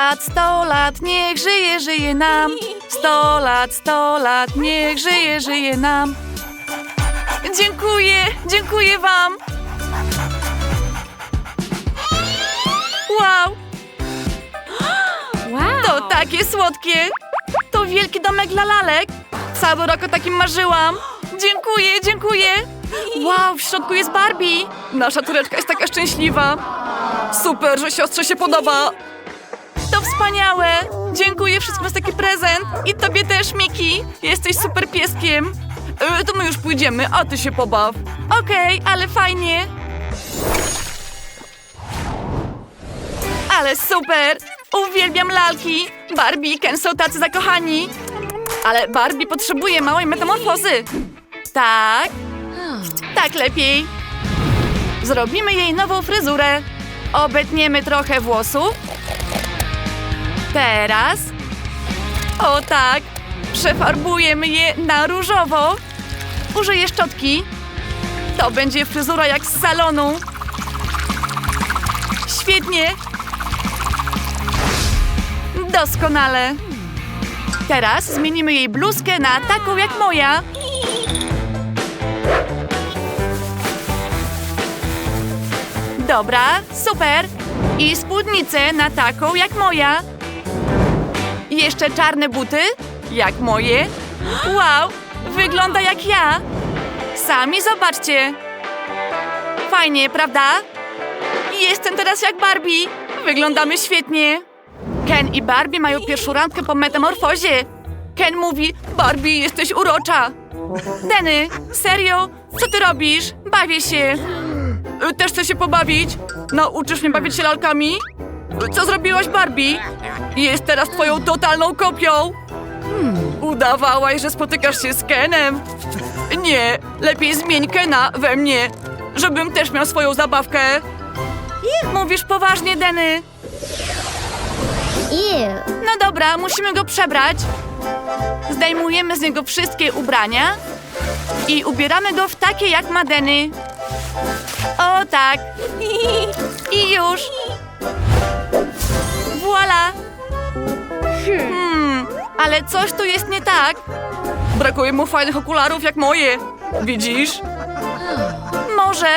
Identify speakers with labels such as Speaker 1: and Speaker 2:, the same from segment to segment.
Speaker 1: lat, sto lat, niech żyje, żyje nam. Sto lat, sto lat, niech żyje, żyje nam. Dziękuję, dziękuję wam. Wow,
Speaker 2: Wow.
Speaker 1: to takie słodkie. To wielki domek dla lalek. Cały rok o takim marzyłam. Dziękuję, dziękuję. Wow, w środku jest Barbie. Nasza tureczka jest taka szczęśliwa. Super, że siostrze się podoba. Wspaniałe. Dziękuję wszystkim za taki prezent. I tobie też, Miki. Jesteś super pieskiem. E, to my już pójdziemy, a ty się pobaw. Okej, ale fajnie. Ale super! Uwielbiam lalki! Barbie i Ken są tacy zakochani. Ale Barbie potrzebuje małej metamorfozy. Tak, tak lepiej. Zrobimy jej nową fryzurę. Obetniemy trochę włosów. Teraz. O tak. Przefarbujemy je na różowo. Użyję szczotki. To będzie fryzura jak z salonu. Świetnie. Doskonale. Teraz zmienimy jej bluzkę na taką jak moja. Dobra, super. I spódnicę na taką jak moja. I Jeszcze czarne buty, jak moje. Wow, wygląda jak ja. Sami zobaczcie. Fajnie, prawda? Jestem teraz jak Barbie. Wyglądamy świetnie. Ken i Barbie mają pierwszą randkę po metamorfozie. Ken mówi, Barbie, jesteś urocza. Denny, serio? Co ty robisz? Bawię się. Też chcę się pobawić. Nauczysz mnie bawić się lalkami? Co zrobiłaś, Barbie? Jest teraz twoją totalną kopią. Udawałaś, że spotykasz się z Kenem. Nie, lepiej zmień Kena we mnie, żebym też miał swoją zabawkę. Mówisz poważnie, Denny?
Speaker 2: Ew.
Speaker 1: No dobra, musimy go przebrać. Zdejmujemy z niego wszystkie ubrania i ubieramy go w takie jak ma Denny. O tak. I już. Hmm, ale coś tu jest nie tak. Brakuje mu fajnych okularów jak moje. Widzisz? Może,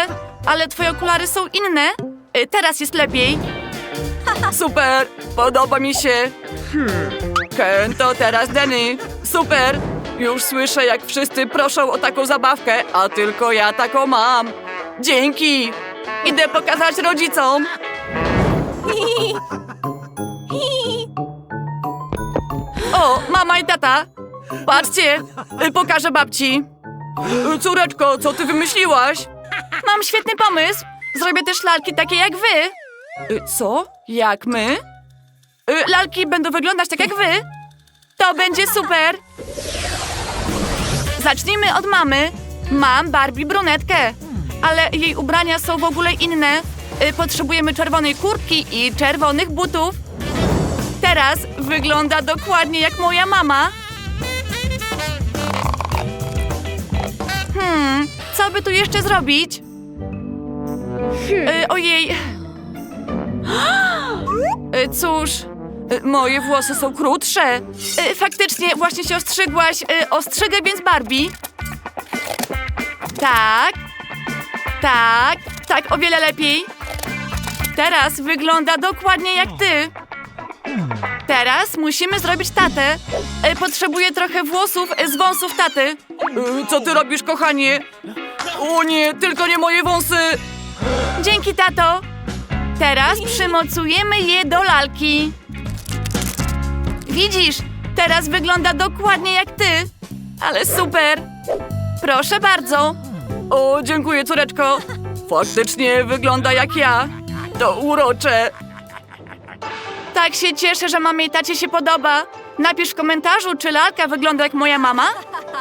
Speaker 1: ale twoje okulary są inne. Y, Teraz jest lepiej. Super, podoba mi się. Ken, to teraz Denny. Super. Już słyszę, jak wszyscy proszą o taką zabawkę, a tylko ja taką mam. Dzięki. Idę pokazać rodzicom. mama i tata. Patrzcie, y, pokażę babci. Y, Córeczko, co ty wymyśliłaś? Mam świetny pomysł. Zrobię też lalki takie jak wy. Y, Co? Jak my? Lalki będą wyglądać tak jak wy. To będzie super. Zacznijmy od mamy. Mam Barbie brunetkę, ale jej ubrania są w ogóle inne. Potrzebujemy czerwonej kurtki i czerwonych butów. Teraz wygląda dokładnie jak moja mama. Hmm, co by tu jeszcze zrobić? Y, ojej. Y, Cóż, y, moje włosy są krótsze. Y, Faktycznie, właśnie się ostrzygłaś. Y, Ostrzygę więc Barbie. Tak. Tak. Tak, o wiele lepiej. Teraz wygląda dokładnie jak ty. Teraz musimy zrobić tatę. Y, Potrzebuję trochę włosów y, z wąsów taty. Y, Co ty robisz, kochanie? O nie, tylko nie moje wąsy. Dzięki, tato. Teraz przymocujemy je do lalki. Widzisz, teraz wygląda dokładnie jak ty. Ale super. Proszę bardzo. O, dziękuję, córeczko. Faktycznie wygląda jak ja. To urocze. Tak się cieszę, że mamie i tacie się podoba. Napisz w komentarzu, czy lalka wygląda jak moja mama.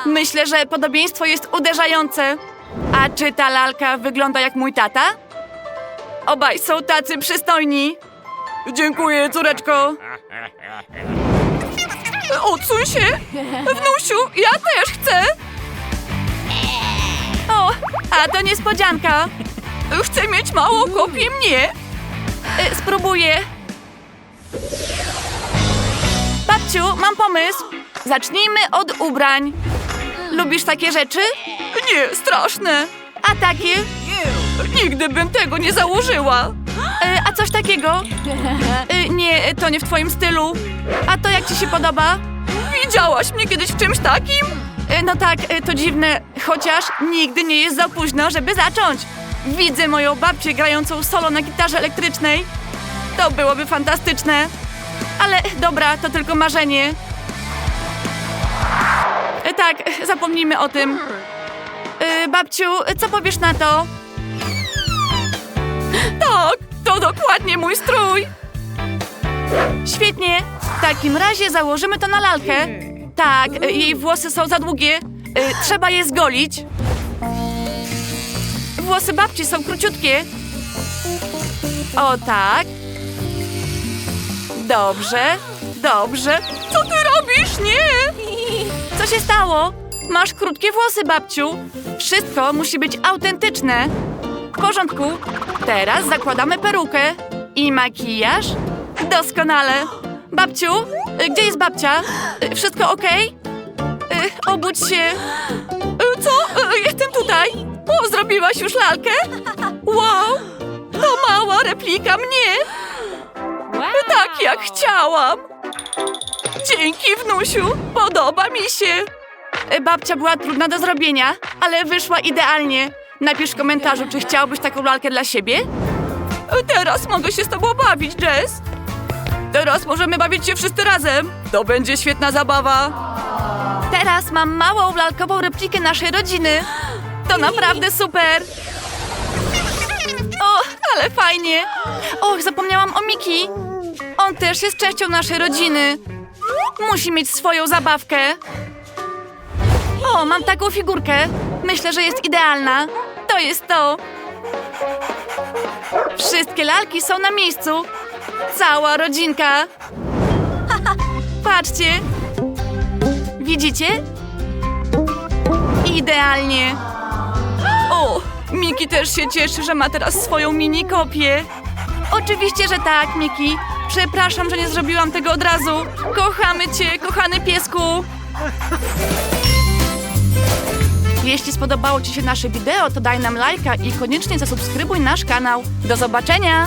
Speaker 1: Myślę, że podobieństwo jest uderzające. A czy ta lalka wygląda jak mój tata? Obaj są tacy przystojni. Dziękuję, córeczko. Odsuń się! Wnusiu, ja też chcę! O, a to niespodzianka. Chcę mieć małą kopię mnie. E, Spróbuję. Babciu, mam pomysł. Zacznijmy od ubrań. Lubisz takie rzeczy? Nie, straszne. A takie? Nigdy bym tego nie założyła. E, a coś takiego? E, nie, to nie w twoim stylu. A to jak ci się podoba? Widziałaś mnie kiedyś w czymś takim? E, no tak, e, to dziwne, chociaż nigdy nie jest za późno, żeby zacząć. Widzę moją babcię grającą solo na gitarze elektrycznej. To byłoby fantastyczne. Ale dobra, to tylko marzenie. E, tak, zapomnijmy o tym. E, babciu, co powiesz na to? Tak, to dokładnie mój strój. Świetnie. W takim razie założymy to na lalkę. Tak, e, jej włosy są za długie. Trzeba je zgolić. Włosy babci są króciutkie. O tak. Dobrze, dobrze. Co ty robisz? Nie! Co się stało? Masz krótkie włosy, babciu. Wszystko musi być autentyczne. W porządku. Teraz zakładamy perukę i makijaż. Doskonale. Babciu, gdzie jest babcia? Wszystko ok? Obudź się. Y, Co? Y, Jestem tutaj. O, zrobiłaś już lalkę? Wow, to mała replika mnie. Tak jak chciałam. Dzięki, wnusiu. Podoba mi się. E, Babcia była trudna do zrobienia, ale wyszła idealnie. Napisz w komentarzu, czy chciałbyś taką lalkę dla siebie? E, Teraz mogę się z tobą bawić, Jess. Teraz możemy bawić się wszyscy razem. To będzie świetna zabawa. Teraz mam małą lalkową replikę naszej rodziny. To naprawdę super. O, ale fajnie. Och, zapomniałam o Miki. On też jest częścią naszej rodziny. Musi mieć swoją zabawkę. O, mam taką figurkę. Myślę, że jest idealna. To jest to. Wszystkie lalki są na miejscu. Cała rodzinka. Patrzcie. Widzicie? Idealnie. O, Miki też się cieszy, że ma teraz swoją mini kopię. Oczywiście, że tak, Miki. Przepraszam, że nie zrobiłam tego od razu. Kochamy cię, kochany piesku. Jeśli spodobało Ci się nasze wideo, to daj nam lajka i koniecznie zasubskrybuj nasz kanał. Do zobaczenia!